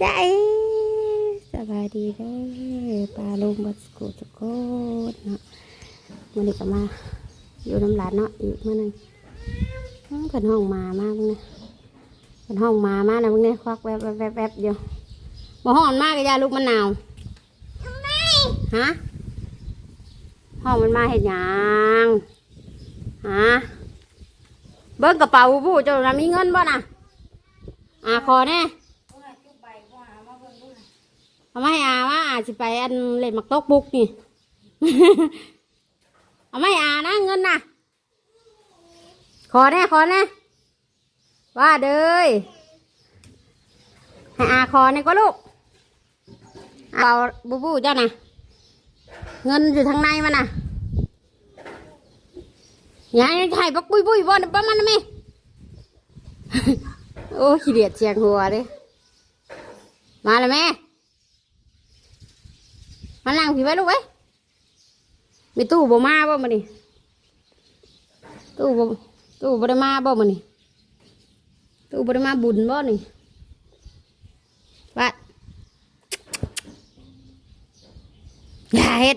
ใจสบายดีเด้อปลาลุงบัสกุสกุดเนาะมันนี้ก็มา อยู่น้ำหลานเนาะอีกเมื่อนึงอื้อเพิ่นห้องมามากเนี่ยเพิ่นห้องมามานะมึงเนี่ยควักแวบแวบแวบแวบอยู่บ่ห้องมันมากกับยาลูกมันหนาวฮะห้องมันมาเห็นยังฮะเบิ้งกระเป๋าผู้เจ้าน่ะมีเงินบ่น่ะอ่าขอแน่ เอามาให้อาว่าอาสิไปอันเล่นมักตกบุกนี่ เอามาให้อานะเงินนะขอแน่ขอแน่ว่าเด้ยให้อาขอแน่ก็ลูกเอาบูบูเจ้านะเงินอยู่ทางในมันน่ะอย่าให้ถ่ายบักบุยบุยบอลประมาณนั้นไหมโอ้ขี้เดียดเสียงหัวเด้มาเลยแม่ มานั่งพี่ไว้ลูกไว้มีตู้บ่มาบ่มานี่ตู้บ่ตู้บ่ได้มาบ่มานี่ตู้บ่ได้มาบุญบ่นี่วัดอย่าเฮ็ด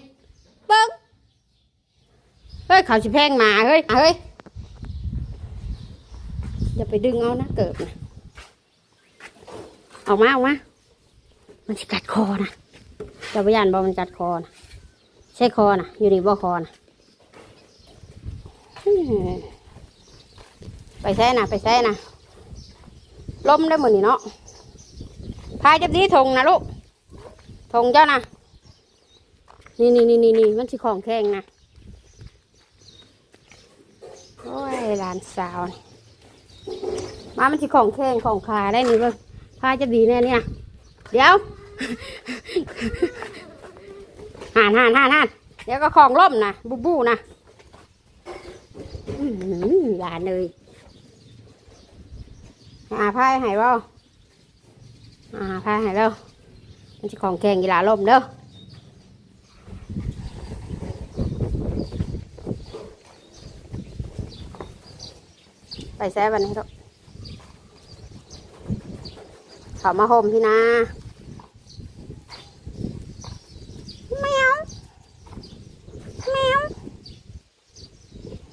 เบิ้งเฮ้ยเขาสิแพงมาเฮ้ยเฮ้ยอย่าไปดึงเอานะเกิดนะออกมาออกมามันสิกัดคอนะ เจ้าพยานบอมันจัดคอนะใช่คอนะอยู่นี่บ่คอนะไปแซ่นะไปแซ่นะล้มได้หมดนี่เนาะพายจับนี้ทงนะลูกทงเจ้านะนี่นี่นี่นี่นี่มันสิของแข็งนะโอ้ยหลานสาวมามันสิของแข็งของขาได้นี่เบิ่งพายจับดีแน่เนี่ยเดี๋ยว ห่านห่านห่านห่านเดี๋ยวก็ของล่มนะบูบูนะหลานเลยหาพายให้บ่หาพายแล้วมันจะของแกงกีฬาล่มเด้อไปแซ่บันนี้ลูกขามาห่มพี่นา แมวแมว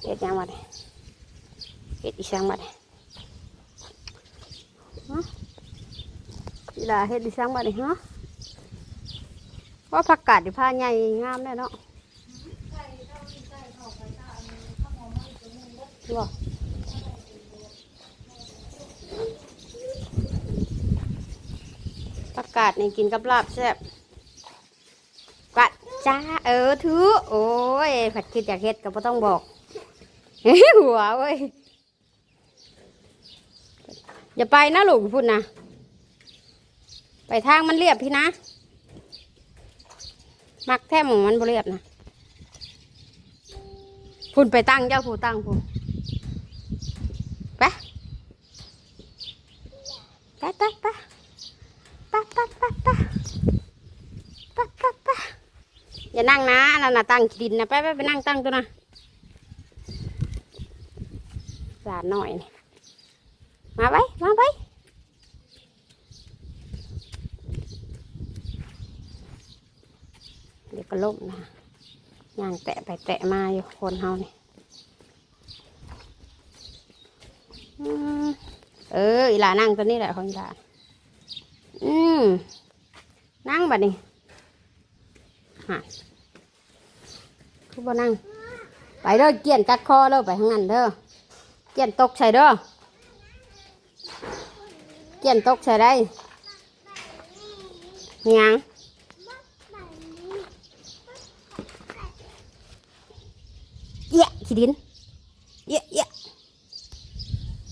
เฮ็ดยังมาเลยเฮ็ดอีช่างมาเนี่ยฮะอีลาเฮ็ดอีช่างมาเลยฮะว่าผักกาดอยู่ผ้าใหญ่งามแน่เนาะบ่ผักกาดนี่กินกับลาบแซ่บกัดจ้าเออถือโอ้ยผัดคิดอยากเฮ็ดก็บ่ต้องบอก หัวเว้ย อย่าไปนะลูกพูดนะ ไปทางมันเรียบพี่นะ มักแท้หมองมันบ่เรียบนะพูนไปตั้งเจ้าผู้ตั้งพูนไปไปไปไปไปไปไปไปปะปะปะอย่านั่งนะนั่นน่ะตั้งดินนะไปไปไปนั่งตั้งตัวนะหลานหน่อย มาไปมาไปเดี๋ยวก็ล้มนะย่างแตะไปแตะมาอยู่คนเฮานี่เอออีหลานั่งตัวนี้แหละของอีหลาอืมนั่งบัดนี้หาคือบ่นั่ง ไปเด้อเกี่ยนกัดคอเด้อไปข้างนั้นเด้อ เกี่ยนตกใส่เด้อเกี่ยนตกใส่ได้ยังเอี้ยขี้ดินเอี้ยเอี้ย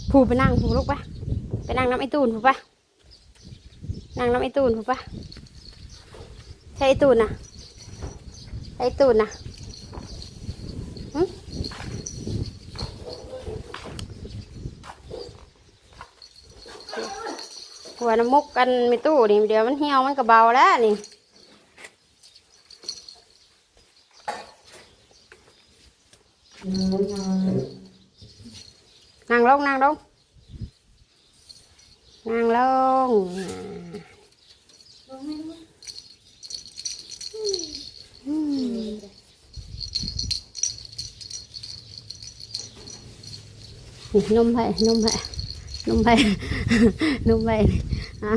ผูไปนั่งผูลูกปะไปนั่งน้ำไอตูนผูปะนั่งน้ำไอตูนผูปะใช่ไอตูนนะไอตูนนะ หัวน้ำมุกกันมีตู้นี่เดี๋ยวมันเหี่ยวมันก็เบาแล้วนี่นั่งลงนั่งลงนั่งลงนมแผ่นมแผ่ นุ่มไปนุ่มไปอะ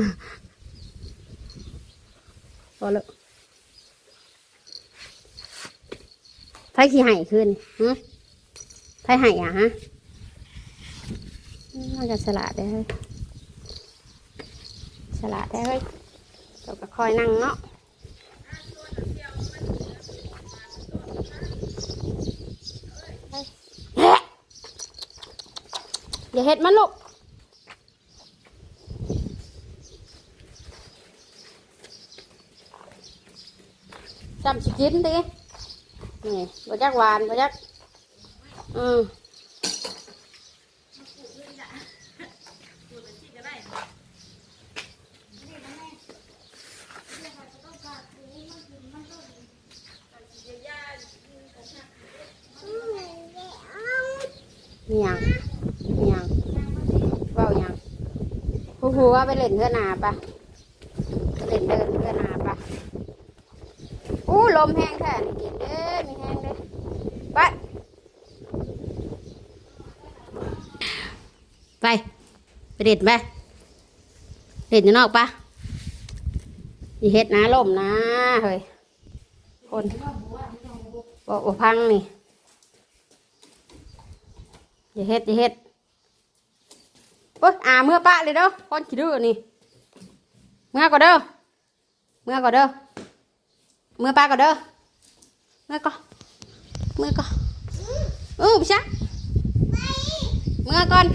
พอแล้วไฟขี้ไห่ขึ้นฮะไฟไห่อะฮะอืมมันจะสลัดได้เฮ้ยสลัดได้เฮ้ยเราก็คอยนั่งเนาะอย่าเห็ดมันลูก จำสิกินดินี่บ่จักหวานบ่จักอืมมีหยังมีหยังเว้าหยังผู้ผู้ว่าไปเล่นเพื่อนนาปะไปเล่นเดินเพื่อนนาปะอู้ ลมแห้งแท้นี่กินเด้อมีแห้งเด้อไปไปไปเด็ดไปเด็ดอยู่นอกปะอย่เฮ็ดนะลมนะเฮ้ยคนบอกว่าพังนี่อย่าเฮ็ดอย่าเฮ็ดโอ๊ยอ่าเมื่อปะเลยเด้อคนขี้ดื้อนี่เมื่อก่อนเด้อเมื่อก่อนเด้อ มื่อปะก่อนเด้อเมื่อก่อนเมื่อก่อนเออพี่ชักเมื่อก่อน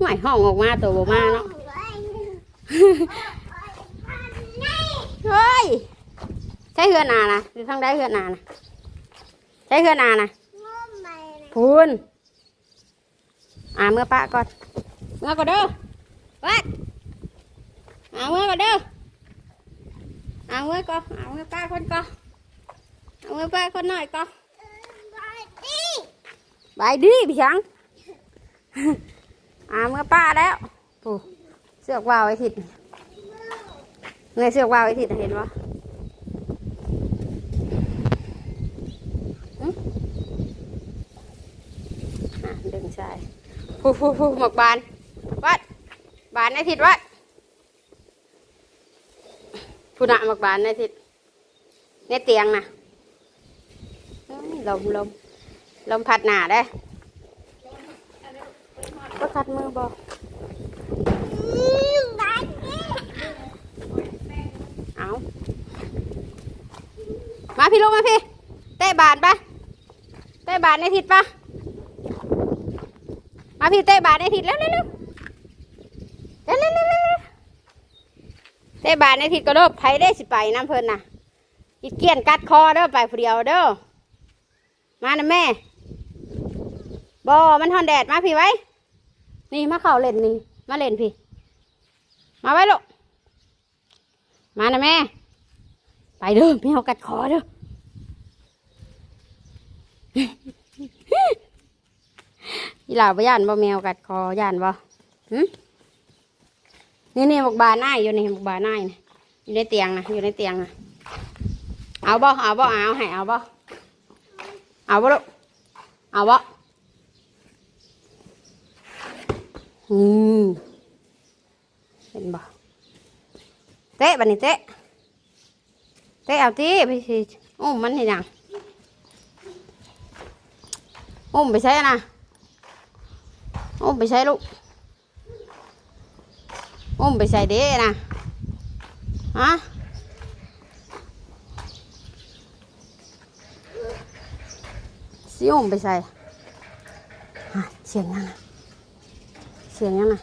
หมายห้องออกมาตัวบ่มาเนาะเฮ้ยใช้เฮือนนานะหรือทางใดเฮือนนานะใช้เฮือนนานะพูนอ่าเมื่อปะก่อนเมื่อก่อนเด้อวัด เอาเมื่อก่อเด้ออ่าเมื่อก่อนอ่าเมื่อป้าคนก่อนอ่าเมื่อป้าคนหน่อยก่อนบายดีพี่ช้างอาเมื่อป้าแล้วปูเสือกวาวไอ้ทิดเงยเสือกวาวไอ้ทิดเห็นปะหึอะดึงใช่ฟูฟูฟูหมกบานวัดบานไอ้ทิดวัด พูน่ะหมกบานไอ้ทิดในเตียงน่ะเอ้ยลมลมลมพัดหนาได้ก็คัดมือบอกเอามาพี่ลูกมาพี่เตะบานปะเตะบานในทิศปะมาพี่เตะบานในทิศแล้วเร็วเร็วเร็วเร็ว เร็วเร็วเร็วเตะบานในทิศก็เด้อไผได้สิไปน้ำเพลินน่ะอีเกียนกัดคอเด้อไปผู้เดียวเด้อมานะแม่บอมันทอนแดดมาพี่ไว้ นี่มาเข่าเล่นนี่ มาเล่นพี่ มาไว้ลูก มานะแม่ ไปเด้อแมวกัดคอเด้อยี่หล่าบ่ย่านบ่แมวกัดคอย่านบ่หึ นี่นี่บกบานอ้ายอยู่นี่บกบานอ้ายนี่อยู่ในเตียงนะอยู่ในเตียงนะเอาบ่เอาบ่เอาให้เอาบ่เอาบ่ลูกเอาบ่อืมเห็นบ่เตะบันนี้เตะเตะเอาตีไปสิอุ้มมันเห็นยังอุ้มไปใช้นะอุ้มไปใช้ลูก อุ้มไปใส่เด้นะฮะสิอุ้มไปใส่ฮะเสียงยังนะเสียงยังไง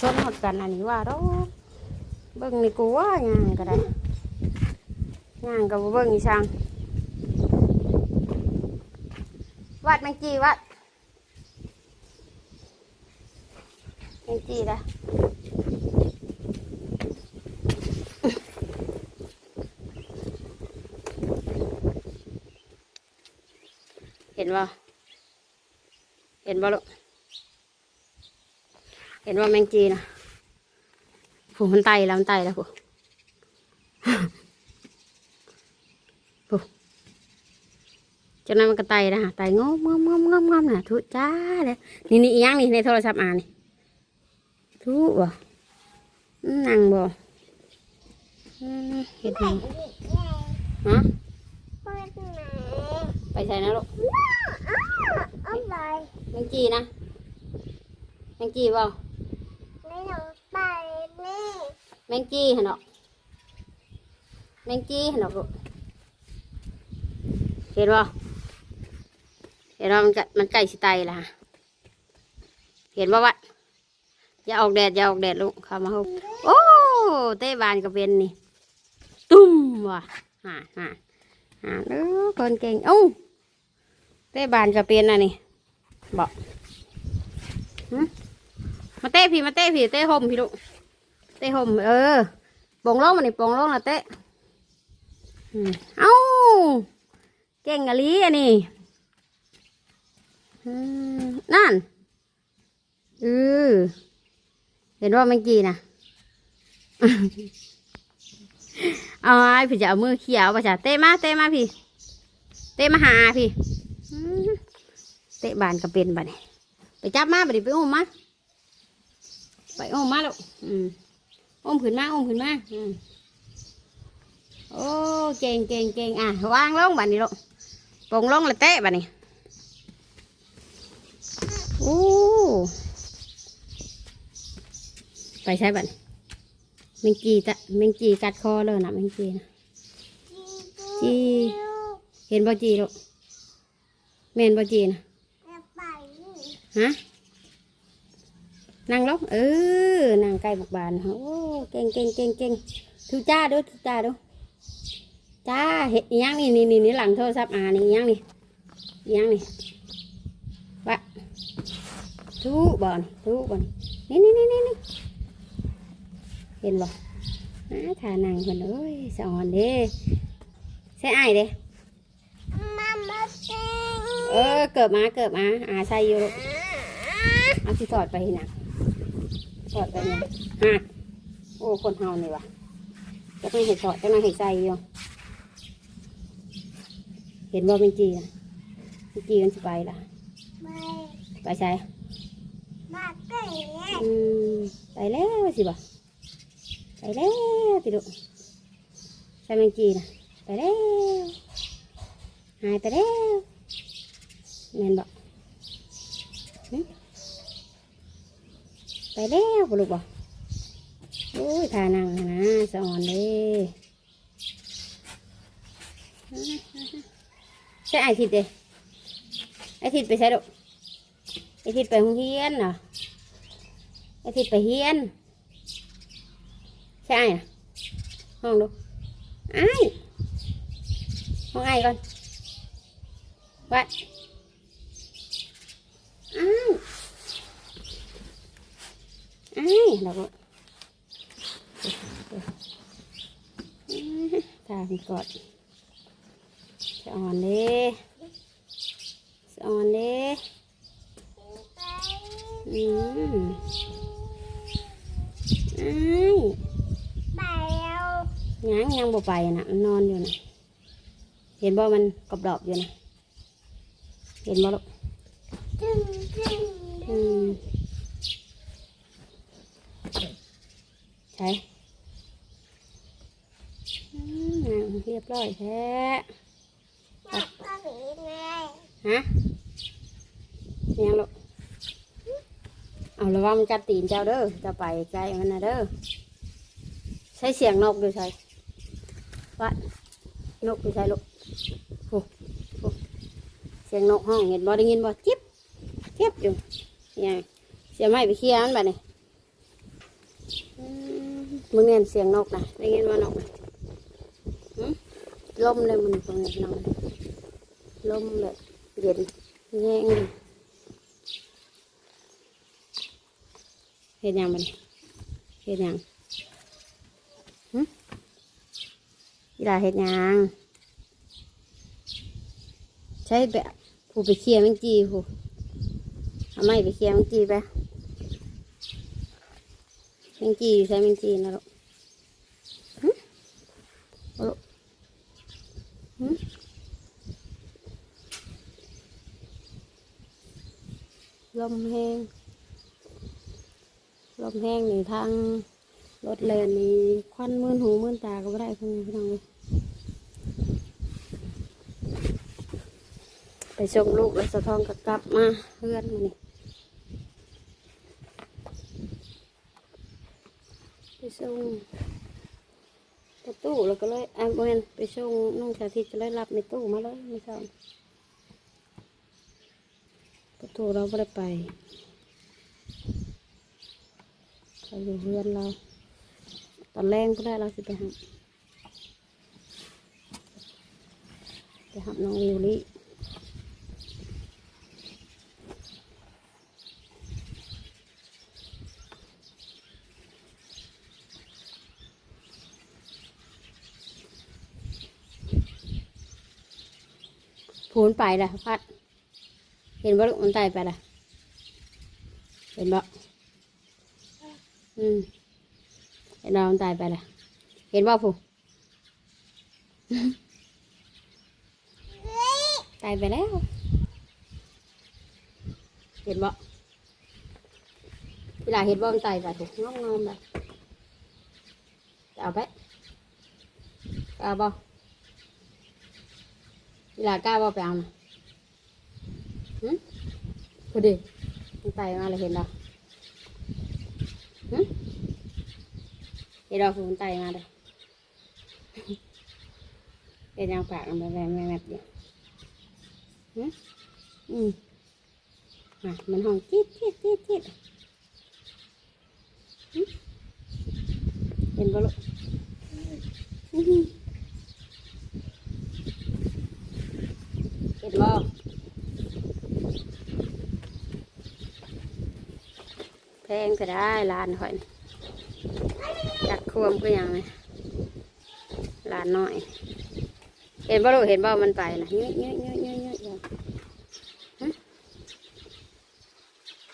ชนหดกันอันนี้ว่าเราเบิ่งนี่กูว่าย่างก็ได้ย่างก็บเบิ่งอีช่างวัดแมงจีวัด แมงจีนะเห็นว่าเห็นบ่ลูกเห็นว่าแมงจีนะผูมันไตแล้วมันไตแล้วผูผูจนนั้นมันก็ไตนะฮะไตงอมงอมงอมงอมงอมน่ะทุจ้าเลยนี่นี่ยังนี่ในโทรศัพท์อ่านนี่ ทุบ่นั่งบ่เห็ดหยังฮะไปใส่นะลูกแมงจีนะแมงจีบ่แมงจีหันดอแมงจีหันดอลูกเห็นบ่เห็นว่มันกะมันใกล้สิไตและฮะเห็นบ่วะ อย่าออกแดดอย่าออกแดดลูกเข้ามาหุบโอ้เต้บานก็เป็นนี่ ตุ้มว่ะฮ่าฮ่าฮ่าเออคนเก่งเอ้าเต้บานก็เป็นน่ะนี่บอกมาเต้พี่มาเต้พี่เต้ห่มพี่ลูกเต้ห่มเออปลงลงมานี่ปลงลงละเต้เอ้าเก่งอะลีอันนี้นั่นเออ เห็นว่าเมื่อกี้นะเอาไอ้พี่จะเอามือเขียวป่ะจ้ะเตะมาเตะมาพี่ เตะมาหาพี่เตะบานก็เป็นบัดนี้ไปจับมาบัดนี้ไปอุ้มมาไปอุ้มมาลูกอุ้มขึ้นมาอุ้มขึ้นมาโอ้เก่งเก่งเก่งอะวางลงบัดนี้ลูกปงลงเลยเตะบัดนี้โอ้ ไปใช้บัดนี้แมงจีตะแมงจีกัดคอเลยนะแมงจีนะจีเห็นบ่จีลูกแม่นบ่จีนะฮะนั่งลงเออนั่งใกล้บุกบานโอ้เก่งเก่งเก่งเก่งทูจ้าดูทูจ้าดูจ้าเห็ดอีหยังนี่นี่นี่นี่หลังโทรศัพท์อ่านี่อีหยังนี่อีหยังนี่วะทูบ่อนทูบ่อนนี่นี่นี่นี่นี่ เห็นบ่อ้าทานังคนเอ้ยสะอ่อนเด้ใช่ไอ้ายเด้เออเกิดมาเกิดมาอาใส่อยู่ลูกเอาสิถอดไปหนักถอดไปเนี่ยฮะโอ้คนเฮานี่วะจะไม่เห็นถอดจะไม่เห็นใส่อยู่เห็นบ่เป็นจีนะเป็นจีมันสิไปล่ะไปใส่อืมไปแล้วสิบ่ ไปแล้วติดุใช่แมงจีนะไปแล้วหายไปแล้วแมนบอกไปแล้วปลุกบอกโอ้ยทานังนะสะอ่อนเลยใช่ไอทิดเด้ไอทิดไปใช่ดุไอทิดไปโรงเรียนเหรอไอทิดไปเฮียน ใช่อะห้องดูไอ้ายห้องไอ้ายก่อนวัดไอ้า ยังยังบ่ไปนะมันนอนอยู่นะเห็นบ่มันกรอบดอบอยู่นะเห็นบ่ลูกอืมใช่เรียบร้อยแท้ฮะยังลูกเอาระวังมันจัดตีนเจ้าเด้อจะไปใกลมันนะเด้อใช้เสียงนกดูใช่ ว่านกไม่ใช่ลูกโอ้โอ้เสียงนกห้องเห็นบ่ได้ยินบ่จิ๊บจิ๊บอยู่ยังเสียงไม่ไปเคลียร์มันบ่เนี่ยมึงเนี่ยเสียงนกนะได้ยินว่านกนะหึลมเลยมันตรงนี้นอนลมแบบเย็นแย่งเลยเห็นยังมันเห็นยัง อีลาเห็ดยังใช้แบบผูไปเคลียร์แงจีผูทำไมไปเคลียร์แงจีไปมังจีใช้มังจีนะลูกฮึลูกลมแห้งลมแห้งหนึ่งทาง รถเลนนี่ควันมืนหูมืนตาก็ไม่ได้พิ่งพี่น้องเลยไปส่งลูกแล้วสะท้องก็กลับมาเพื่อนมานี่ไปส่งประตูแล้วก็เลยอะเมนไปส่งน้องสาธิตก็เลยรับในตู้มาเลยไม่ทราบประตูเราไม่ได้ไปเราอยู่เพื่อนเรา อนแรงก็ได้เราสิไปหับไปหับน้องวิวลี่พูนไปละพัด เห็นบ่ลูกมันไตไปละเห็นบ่อืม เห็นเรามันตายไปละเห็นว่าผู้ตายไปแล้ว เห็นบ่เวลาเห็นว่ามันตายไปถูกงอมงอมไปจะเอาไปกล้าบ่เวลากล้าบ่ไปเอานะหึพอดีมันตายมาเลยเห็นเราหึ เดี๋ยวเราฝุ่นไตมาเลยเป็นยังปากมันแบบแบบเดียวอืมอะมันห้องจี๊ดจี๊ดจี๊ดจี๊ดเห็นบ่ลูกเห็นบ่แพงก็ได้ลานข่อย วมก็ยังไงหลานน้อย เห็นบ่ลูกเห็นบ่มันไปนะเยอะเยอะเยอะเยอะเยอะเฮะ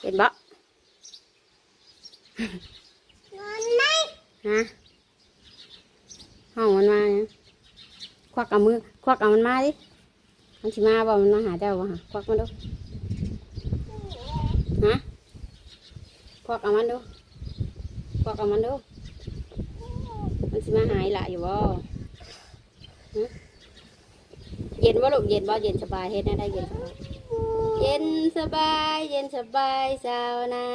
เห็นบ่ฮะห้องมันมาเนี่ยควักเอามือ ควักเอามันมาดิ มันสิมาบ่มันมาหาเจ้าบ่ฮะควักมันดู ฮะ ควักเอามันดู ควักเอามันดู มันสิมาหายละอยู่บ่เย็นบ่ลูกเย็นบ่เย็นสบายเฮ็ดได้ได้เย็นสบายเย็นสบายเย็นสบายสาวนา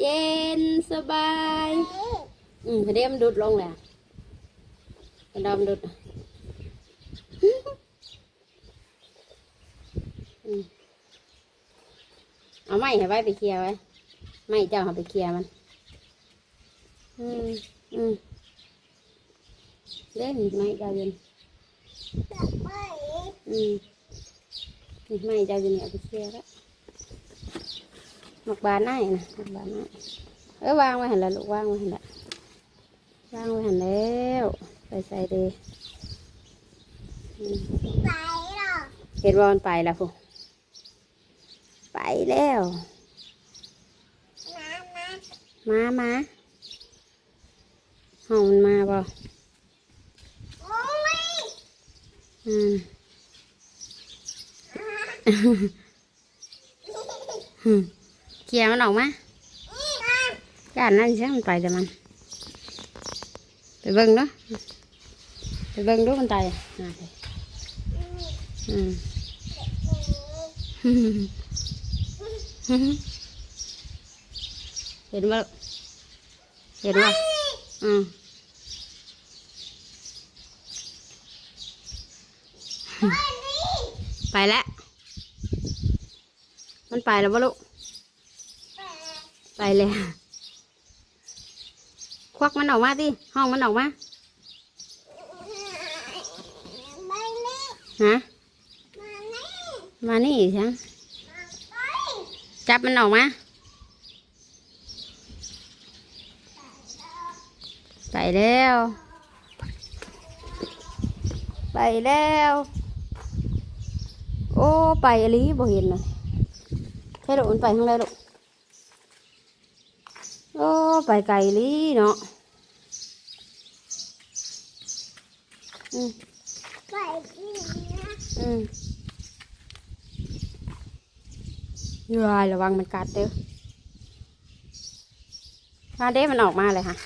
เย็นสบาย อืมเดี๋ยวมันดุดลงแหละเห็นดอมดุดเอาไม้ให้ไว้ไปเคลียร์ไว้ ไม้เจ้าเอาไปเคลียร์มัน อืมอืม เล่นไม้เจ้าเย็นอืมไม้เจ้าเย็นเนี่ยไปเคลียร์แล้วหมกบานได้นะหมกบานได้เออวางไว้หันละลูกวางไว้หันละวางไว้หันแล้วไปใส่ดีอืมเห็นว่ามันไปแล้วพูไปแล้วมามามามาห้องมันมาบ่ อืมเคลียร์มันออกมาย่านนั่นใช่มันไปแต่มัน ไปเบิ่งเนาะไปเบิ่งดูมันตายอะอืมเห็นบ่เห็นบ่อืม ไปแล้ว มันไปแล้วบ่ลูก ไปเลยควักมันออกมาดิห้องมันออกมา ฮะ มานี่ใช่จับมันออกมา ไปแล้ว ไปแล้ว โอ้ ไปอหลีบ่เห็นเลยให้ลูกมันไปข้างใดลูกโอ้ ไปไกลอีหลีเนาะอืมอืมเยายระวังมันกัดเด้อมาเด้มันออกมาเลยค่ะ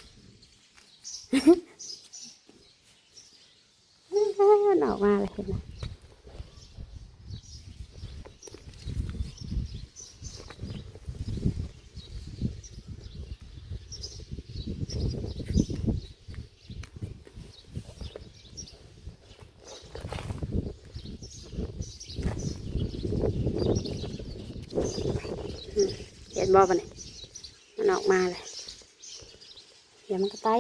มันออกมาเลยเห็นไหม เห็นบ่ปะเนี่ยมันออกมาเลยเดี๋ยวมันก็ไต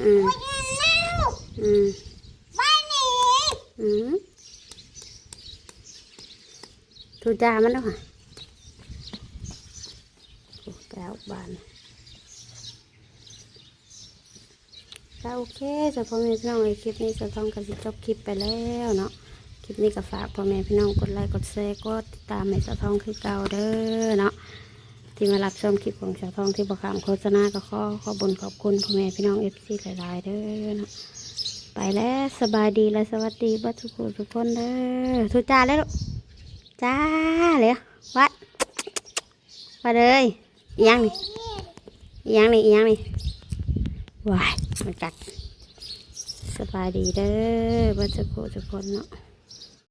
อืมอืมอืมทูจามันแล้วค่ะโอ้แก้วบานก็โอเคสำหรับพ่อแม่พี่น้องในคลิปนี้จะต้องกันสิจบคลิปไปแล้วเนาะ คลิปนี้ก็ฝากพ่อแม่พี่น้องกดไลค์กดแชร์กดติดตามให้สาวทองคือเก่าเด้อเนาะที่มารับชมคลิปของสาวทองที่ประคำโฆษณาก็ขอขอบุญขอบคุณพ่อแม่พี่น้องเอฟซีหลายๆเด้อเนาะไปแล้วสบายดีและสวัสดีบัดทุกคนทุกคนเด้อทุจ้าแล้วลูกจ้าเลยวัดวัดเลยยังนี่ยังนี่ยังนี่วายมันกัดสบายดีเด้อบัดทุกคนทุกคนเนาะ